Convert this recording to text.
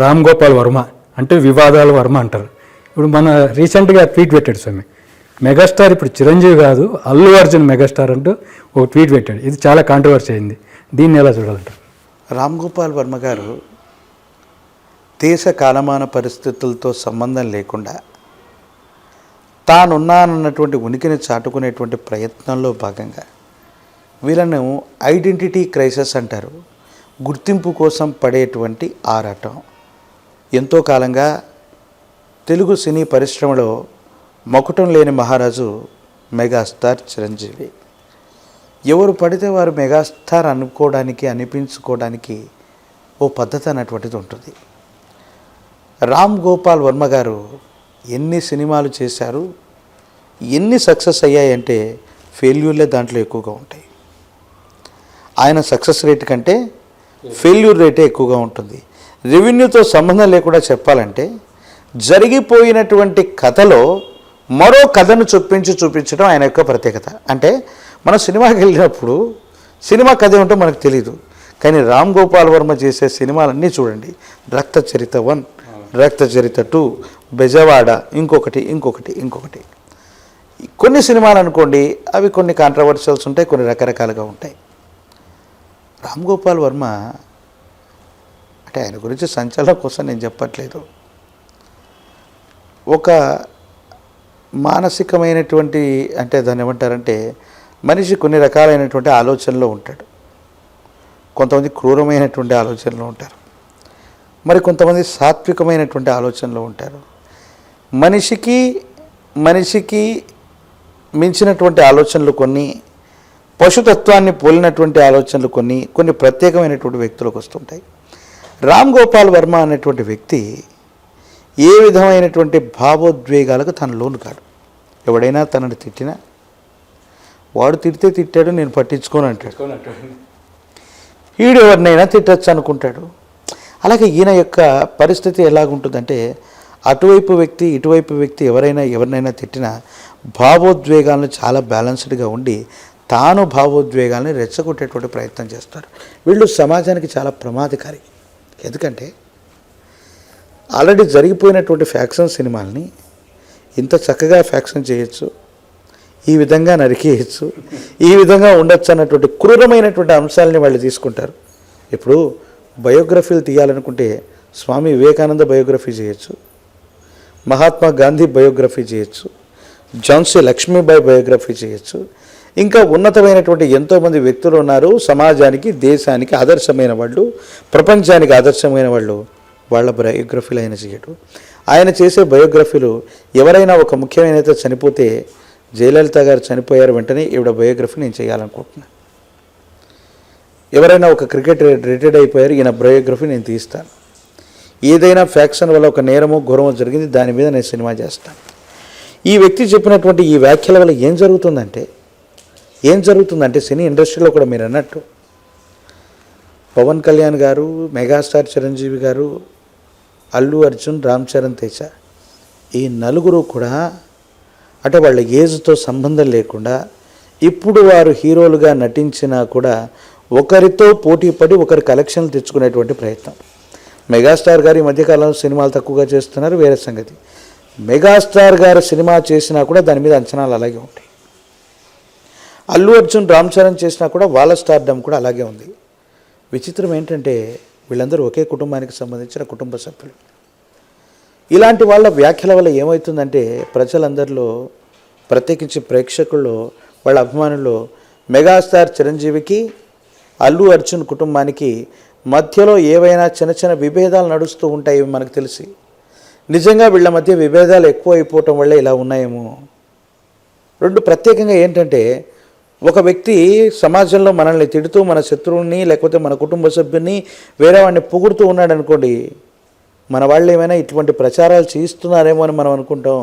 రామ్ గోపాల్ వర్మ అంటే వివాదాల వర్మ అంటారు. ఇప్పుడు మన రీసెంట్గా ట్వీట్ పెట్టాడు స్వామి. మెగాస్టార్ ఇప్పుడు చిరంజీవి కాదు అల్లు అర్జున్ మెగాస్టార్ అంటూ ఒక ట్వీట్ పెట్టాడు. ఇది చాలా కాంట్రవర్సీ అయింది. దీన్ని ఎలా చూడాలంటారు? రామ్ గోపాల్ వర్మ గారు దేశ కాలమాన పరిస్థితులతో సంబంధం లేకుండా తానున్నానన్నటువంటి ఉనికిని చాటుకునేటువంటి ప్రయత్నంలో భాగంగా వీళ్ళను ఐడెంటిటీ క్రైసిస్ అంటారు. గుర్తింపు కోసం పడేటువంటి ఆరాటం. ఎంతో కాలంగా తెలుగు సినీ పరిశ్రమలో మకుటం లేని మహారాజు మెగాస్టార్ చిరంజీవి. ఎవరు పడితే వారు మెగాస్టార్ అనుకోవడానికి అనిపించుకోవడానికి ఓ పద్ధతి అన్నటువంటిది ఉంటుంది. రామ్ గోపాల్ వర్మ గారు ఎన్ని సినిమాలు చేశారు ఎన్ని సక్సెస్ అయ్యాయంటే ఫెయిల్యూర్లే దాంట్లో ఎక్కువగా ఉంటాయి. ఆయన సక్సెస్ రేట్ కంటే ఫెయిల్యూర్ రేటే ఎక్కువగా ఉంటుంది. రెవెన్యూతో సంబంధం లేకుండా చెప్పాలంటే జరిగిపోయినటువంటి కథలో మరో కథను చొప్పించి చూపించడం ఆయన యొక్క ప్రత్యేకత. అంటే మనం సినిమాకి వెళ్ళినప్పుడు సినిమా కథ ఏమిటో మనకు తెలియదు కానీ రామ్ గోపాల్ వర్మ చేసే సినిమాలన్నీ చూడండి. రక్త చరిత వన్ రక్త చరిత టూ బెజవాడ ఇంకొకటి ఇంకొకటి ఇంకొకటి. కొన్ని సినిమాలు అనుకోండి అవి కొన్ని కాంట్రవర్షియల్స్ ఉంటాయి కొన్ని రకరకాలుగా ఉంటాయి. రామ్ గోపాల్ వర్మ అంటే ఆయన గురించి సంచలనం కోసం నేను చెప్పట్లేదు. ఒక మానసికమైనటువంటి అంటే దాన్ని ఏమంటారంటే మనిషి కొన్ని రకాలైనటువంటి ఆలోచనలో ఉంటాడు. కొంతమంది క్రూరమైనటువంటి ఆలోచనలో ఉంటారు. మరి కొంతమంది సాత్వికమైనటువంటి ఆలోచనలో ఉంటారు. మనిషికి మనిషికి మించినటువంటి ఆలోచనలు కొన్ని పశుతత్వాన్ని పోలినటువంటి ఆలోచనలు కొన్ని కొన్ని ప్రత్యేకమైనటువంటి వ్యక్తులకు వస్తుంటాయి. రామ్ గోపాల్ వర్మ అనేటువంటి వ్యక్తి ఏ విధమైనటువంటి భావోద్వేగాలకు తన లోను కాడు. ఎవడైనా తనని తిట్టినా వాడు తిడితే తిట్టాడు నేను పట్టించుకోను అంటాడు. ఈడు ఎవరినైనా తిట్టచ్చు అనుకుంటాడు. అలాగే ఈయన యొక్క పరిస్థితి ఎలాగుంటుందంటే అటువైపు వ్యక్తి ఇటువైపు వ్యక్తి ఎవరైనా ఎవరినైనా తిట్టినా భావోద్వేగాలను చాలా బ్యాలెన్స్డ్గా ఉండి తాను భావోద్వేగాల్ని రెచ్చగొట్టేటువంటి ప్రయత్నం చేస్తారు. వీళ్ళు సమాజానికి చాలా ప్రమాదకారి. ఎందుకంటే ఆల్రెడీ జరిగిపోయినటువంటి ఫ్యాక్షన్ సినిమాల్ని ఇంత చక్కగా ఫ్యాక్షన్ చేయొచ్చు ఈ విధంగా నరికేయచ్చు ఈ విధంగా ఉండొచ్చు అన్నటువంటి క్రూరమైనటువంటి అంశాలని వాళ్ళు తీసుకుంటారు. ఇప్పుడు బయోగ్రఫీలు తీయాలనుకుంటే స్వామి వివేకానంద బయోగ్రఫీ చేయొచ్చు మహాత్మా గాంధీ బయోగ్రఫీ చేయొచ్చు జాన్సీ లక్ష్మీబాయి బయోగ్రఫీ చేయొచ్చు ఇంకా ఉన్నతమైనటువంటి ఎంతోమంది వ్యక్తులు ఉన్నారు. సమాజానికి దేశానికి ఆదర్శమైన వాళ్ళు ప్రపంచానికి ఆదర్శమైన వాళ్ళు వాళ్ళ బయోగ్రఫీలు ఆయన చేయడు. ఆయన చేసే బయోగ్రఫీలు ఎవరైనా ఒక ముఖ్యమైన చనిపోతే జయలలిత గారు చనిపోయారు వెంటనే ఈవిడ బయోగ్రఫీ నేను చేయాలనుకుంటున్నాను ఎవరైనా ఒక క్రికెట్ రిటైర్డ్ అయిపోయారు ఈయన బయోగ్రఫీ నేను తీస్తాను. ఏదైనా ఫ్యాక్షన్ వల్ల ఒక నేరమో ఘోరమో జరిగింది దాని మీద నేను సినిమా చేస్తాను. ఈ వ్యక్తి చెప్పినటువంటి ఈ వ్యాఖ్యల వల్ల ఏం జరుగుతుందంటే ఏం జరుగుతుందంటే సినీ ఇండస్ట్రీలో కూడా మీరు అన్నట్టు. పవన్ కళ్యాణ్ గారు మెగాస్టార్ చిరంజీవి గారు అల్లు అర్జున్ రామ్ చరణ్ తేజ ఈ నలుగురు కూడా అంటే వాళ్ళ ఏజ్తో సంబంధం లేకుండా ఇప్పుడు వారు హీరోలుగా నటించినా కూడా ఒకరితో పోటీ పడి ఒకరి కలెక్షన్లు తెచ్చుకునేటువంటి ప్రయత్నం. మెగాస్టార్ గారు ఈ మధ్యకాలంలో సినిమాలు తక్కువగా చేస్తున్నారు వేరే సంగతి. మెగాస్టార్ గారు సినిమా చేసినా కూడా దాని మీద అంచనాలు అలాగే ఉంటాయి. అల్లు అర్జున్ రామ్ చరణ్ చేసినా కూడా వాళ్ళ స్టార్డమ్ కూడా అలాగే ఉంది. విచిత్రం ఏంటంటే వీళ్ళందరూ ఒకే కుటుంబానికి సంబంధించిన కుటుంబ సభ్యులు. ఇలాంటి వాళ్ళ వ్యాఖ్యల వల్ల ఏమవుతుందంటే ప్రజలందరిలో ప్రత్యేకించి ప్రేక్షకుల్లో వాళ్ళ అభిమానుల్లో మెగాస్టార్ చిరంజీవికి అల్లు అర్జున్ కుటుంబానికి మధ్యలో ఏవైనా చిన్న చిన్న విభేదాలు నడుస్తూ ఉంటాయి మనకు తెలిసి నిజంగా వీళ్ళ మధ్య విభేదాలు ఎక్కువ అయిపోవటం వల్ల ఇలా ఉన్నాయేమో. రెండు ప్రత్యేకంగా ఏంటంటే ఒక వ్యక్తి సమాజంలో మనల్ని తిడుతూ మన శత్రువుని లేకపోతే మన కుటుంబ సభ్యుని వేరే వాడిని పొగుడుతూ ఉన్నాడు అనుకోండి మన వాళ్ళు ఏమైనా ఇటువంటి ప్రచారాలు చేయిస్తున్నారేమో అని మనం అనుకుంటాం.